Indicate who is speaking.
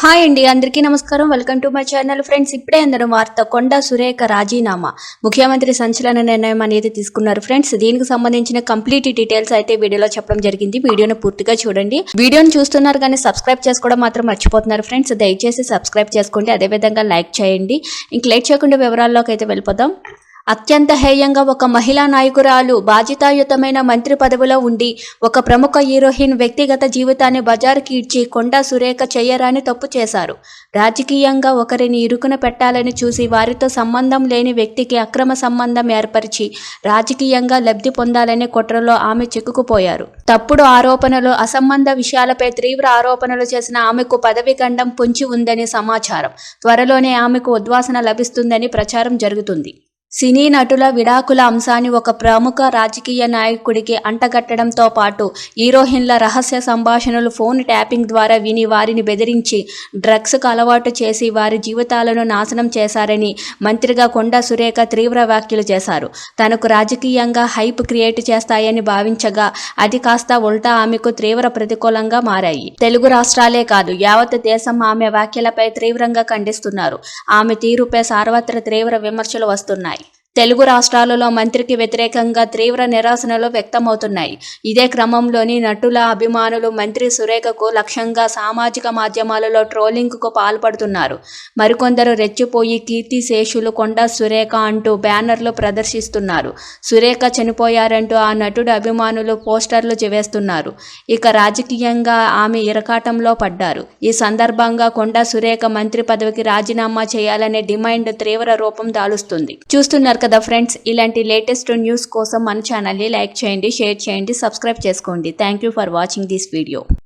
Speaker 1: Hi అండి అందరికీ నమస్కారం. Welcome to my channel friends. ఇప్పుడే అందరూ వార్త కొండ సురేఖ రాజీనామా. ముఖ్యమంత్రి సంచలన నిర్ణయం అనేది తీసుకున్నారు ఫ్రెండ్స్. దీనికి సంబంధించిన కంప్లీట్ డీటెయిల్స్ అయితే వీడియోలో చెప్పడం జరిగింది. వీడియోను పూర్తిగా చూడండి. వీడియోను చూస్తున్నారు కానీ సబ్స్క్రైబ్ చేసుకోవడం మాత్రం మర్చిపోతున్నారు ఫ్రెండ్స్. దయచేసి సబ్స్క్రైబ్ చేసుకోండి. అదేవిధంగా లైక్ చేయండి. ఇంక లేట్ చేయకుండా వివరాల్లోకి అయితే వెళ్ళిపోదాం. అత్యంత హేయంగా ఒక మహిళా నాయకురాలు బాధ్యతాయుతమైన మంత్రి పదవిలో ఉండి ఒక ప్రముఖ హీరోయిన్ వ్యక్తిగత జీవితాన్ని బజారుకి ఇచ్చి కొండా సురేఖ చెయ్యరాని తప్పు చేశారు. రాజకీయంగా ఒకరిని ఇరుకున పెట్టాలని చూసి వారితో సంబంధం లేని వ్యక్తికి అక్రమ సంబంధం ఏర్పరిచి రాజకీయంగా లబ్ధి పొందాలనే కుట్రలో ఆమె చిక్కుకుపోయారు. తప్పుడు ఆరోపణలు అసంబంధ విషయాలపై తీవ్ర ఆరోపణలు చేసిన ఆమెకు పదవి గండం పొంచి ఉందని సమాచారం. త్వరలోనే ఆమెకు ఉద్వాసన లభిస్తుందని ప్రచారం జరుగుతుంది. సినీ నటుల విడాకుల అంశాన్ని ఒక ప్రముఖ రాజకీయ నాయకుడికి అంటగట్టడంతో పాటు హీరోయిన్ల రహస్య సంభాషణలు ఫోన్ ట్యాపింగ్ ద్వారా విని వారిని బెదిరించి డ్రగ్స్కు అలవాటు చేసి వారి జీవితాలను నాశనం చేశారని మంత్రిగా కొండా సురేఖ తీవ్ర వ్యాఖ్యలు చేశారు. తనకు రాజకీయంగా హైప్ క్రియేట్ చేస్తాయని భావించగా అది కాస్త ఉల్టా ఆమెకు తీవ్ర ప్రతికూలంగా మారాయి. తెలుగు రాష్ట్రాలే కాదు యావత్ దేశం ఆమె వ్యాఖ్యలపై తీవ్రంగా ఖండిస్తున్నారు. ఆమె తీరుపై సార్వత్ర తీవ్ర విమర్శలు వస్తున్నాయి. తెలుగు రాష్ట్రాలలో మంత్రికి వ్యతిరేకంగా తీవ్ర నిరాశనలు వ్యక్తమవుతున్నాయి. ఇదే క్రమంలోని నటుల అభిమానులు మంత్రి సురేఖకు లక్ష్యంగా సామాజిక మాధ్యమాలలో ట్రోలింగ్కు పాల్పడుతున్నారు. మరికొందరు రెచ్చిపోయి కీర్తి శేషులు కొండ సురేఖ అంటూ బ్యానర్లు ప్రదర్శిస్తున్నారు. సురేఖ చనిపోయారంటూ ఆ నటుడు అభిమానులు పోస్టర్లు వేస్తున్నారు ఇక రాజకీయంగా ఆమె ఇరకాటంలో పడ్డారు. ఈ సందర్భంగా కొండ సురేఖ మంత్రి పదవికి రాజీనామా చేయాలనే డిమాండ్ తీవ్ర రూపం దాలుస్తుంది. చూస్తున్నారు కదా ఫ్రెండ్స్ ఇలాంటి లేటెస్ట్ న్యూస్ కోసం మన ఛానల్ని లైక్ చేయండి షేర్ చేయండి సబ్స్క్రైబ్ చేసుకోండి. Thank you for watching this video